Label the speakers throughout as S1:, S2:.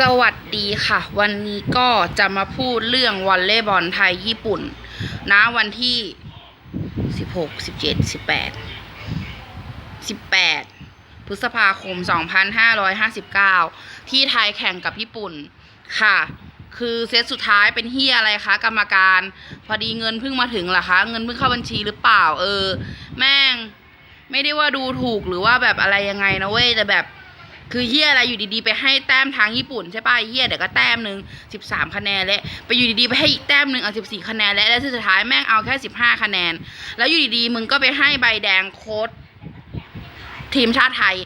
S1: สวัสดีค่ะ วันนี้ก็จะมาพูดเรื่องวอลเลย์บอลไทยญี่ปุ่น นะวันที่16 17 18 18พฤษภาคม2559ที่ไทยแข่งกับญี่ปุ่นค่ะ คือเซตสุดท้ายเป็นเฮียอะไรคะ กรรมการ พอดีเงินเพิ่งมาถึงเหรอคะ เงินเพิ่งเข้าบัญชีหรือเปล่า เออ แม่ง ไม่ได้ว่าดูถูกหรือว่าแบบอะไรยังไงนะเว้ยแต่แบบ คือเฮียอะไรอยู่ดีๆไปให้แต้มทางญี่ปุ่นใช่ป่ะเฮียเดี๋ยวก็แต้มหนึ่งสิบสามคะแนนและไปอยู่ดีๆไปให้อีกแต้มหนึ่งเอาสิบสี่คะแนนและแล้วสุดท้ายแม่งเอาแค่สิบห้าคะแนน แล้วอยู่ดีๆมึงก็ไปให้ใบแดงโค้ดทีมชาติไทย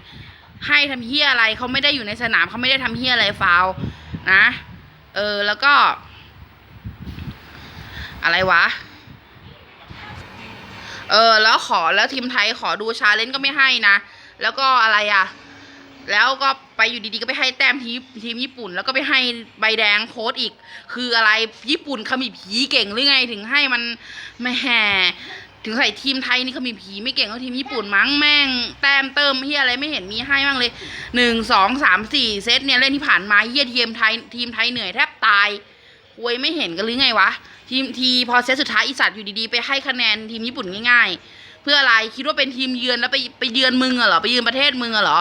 S1: ให้ทำเฮียอะไรเขาไม่ได้อยู่ในสนามเขาไม่ได้ทำเฮียอะไรฟาวนะเออแล้วก็ อะไรวะเออแล้วขอแล้วทีมไทยขอดูชาเลนจ์ก็ไม่ให้นะ แล้วก็อะไรอะ แล้วก็ไปอยู่ดีๆก็ไปให้แต้มทีมทีมญี่ปุ่น แล้วก็ไปให้ใบแดงโค้ดอีก คืออะไรญี่ปุ่นเขามีผีเก่งหรือไงถึงให้มันแหม่ถึงใส่ทีมไทยนี่เขามีผีไม่เก่งเท่าทีมญี่ปุ่นมั้งแม่งแต้มเติมเฮียอะไรไม่เห็นมีให้บ้างเลยหนึ่งสองสามสี่เซตเนี่ยเล่นที่ผ่านมาเฮียทีมไทยทีมไทยเหนื่อยแทบตายควยไม่เห็นกันหรือไงวะทีมทีพอเซตสุดท้ายอีสัตว์อยู่ดีๆไปให้คะแนนทีมญี่ปุ่นง่าย ๆ เพื่ออะไรคิดว่าเป็นทีมเยือนแล้วไปไปเยือนมึงอะเหรอไปเยือนประเทศมึงอะเหรอ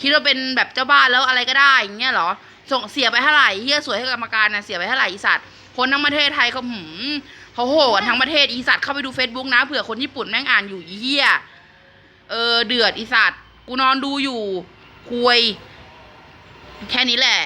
S1: คิดว่าเป็นแบบเจ้าบ้านแล้วอะไรก็ได้อย่างเงี้ยเหรอ ส่งเสียไปเท่าไหร่เฮียสวยให้กรรมการนะเสียไปเท่าไหร่อีสัตว์คนทั้งประเทศไทยเขาหืมเขาโหกันทั้งประเทศอีสัตว์เข้าไปดูเฟซบุ๊กนะเผื่อคนญี่ปุ่นแม่งอ่านอยู่เฮียเออเดือดอีสัตว์กูนอนดูอยู่คุยแค่นี้แหละ